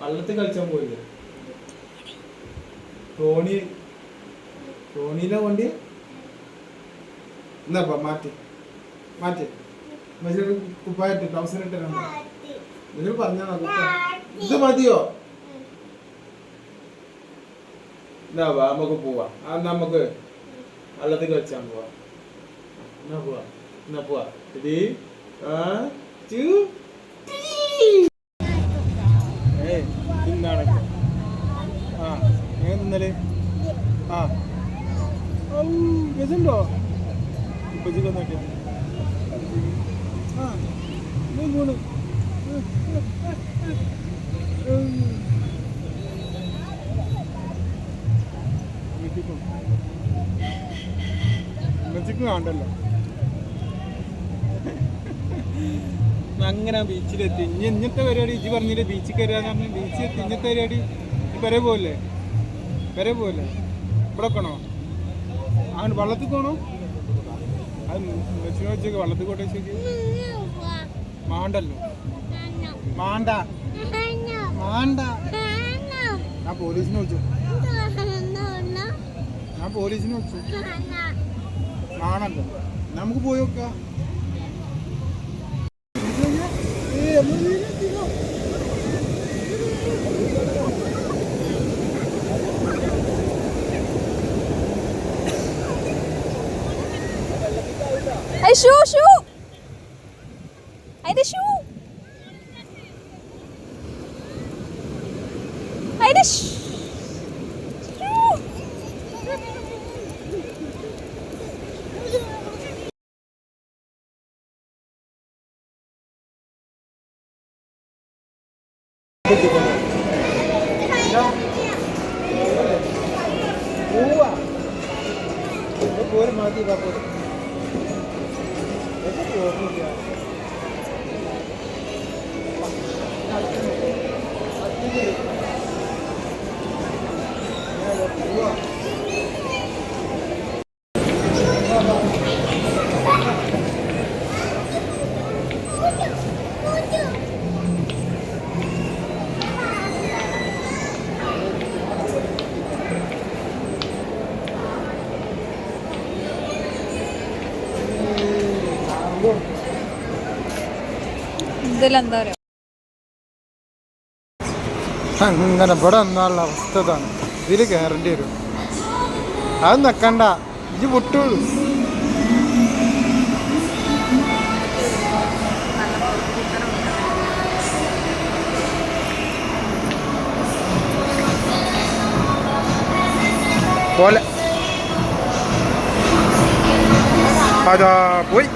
വള്ളത്തിൽ കളിച്ചാൻ പോയില്ല? ടോണി ടോണിയിലെ വണ്ടി? എന്നാ പോ, മാറ്റി മാറ്റി. മനുഷ്യർ കുപ്പായിട്ട് ട്രൗസർ ഇട്ട് നിങ്ങൾ പറഞ്ഞാ. ഇത് മതിയോ? എന്നാ നമുക്ക് പോവാ. ആ നമുക്ക് വള്ളത്തിൽ കളിച്ചാൻ പോവാ. എന്നാ പോവാ എന്നാ പോവാ. ഇത് ആ ടു തിന്നൽ ആ. ഔ, ഇപ്പൊ നോക്കിയാ. ആ മൂന്ന്. അങ്ങനെ ബീച്ചിലെത്തി. ഇനി ഇന്നത്തെ പരിപാടി ഇജ്ജ് പറഞ്ഞില്ലേ? ബീച്ചിൽ കയറാന്ന് പറഞ്ഞു. ബീച്ചിൽ എത്തി ഇന്നത്തെ പരിപാടി. ഈ പോലെ പെരെ പോകല്ലേ ഇവിടെ പോണോ അങ്ങനെ വള്ളത്തിൽ പോണോ? അത് വെച്ചേക്ക് വള്ളത്തിൽ കോട്ടെ വെച്ചേക്ക്. മാണ്ടല്ലോ. മാണ്ട. മാണ്ട. ഞാൻ പോലീസിനെ വിളിച്ചു. ഞാൻ പോലീസിനെ വിളിച്ചു. മാണല്ലോ. നമുക്ക് പോയി നോക്കാം. Hey, shoot, shoot! Hey, the shoot! Hey, the shoot! Uwa, itu boleh mati bapak. Yeah. അങ്ങനെ ഇവിടെ എന്നുള്ള അവസ്ഥ ഇതാണ്. ഇതിൽ കയറേണ്ടി വരും. അത് നിക്കണ്ട. ഇത് പൊട്ടു പോലെ. അതാ പോയി.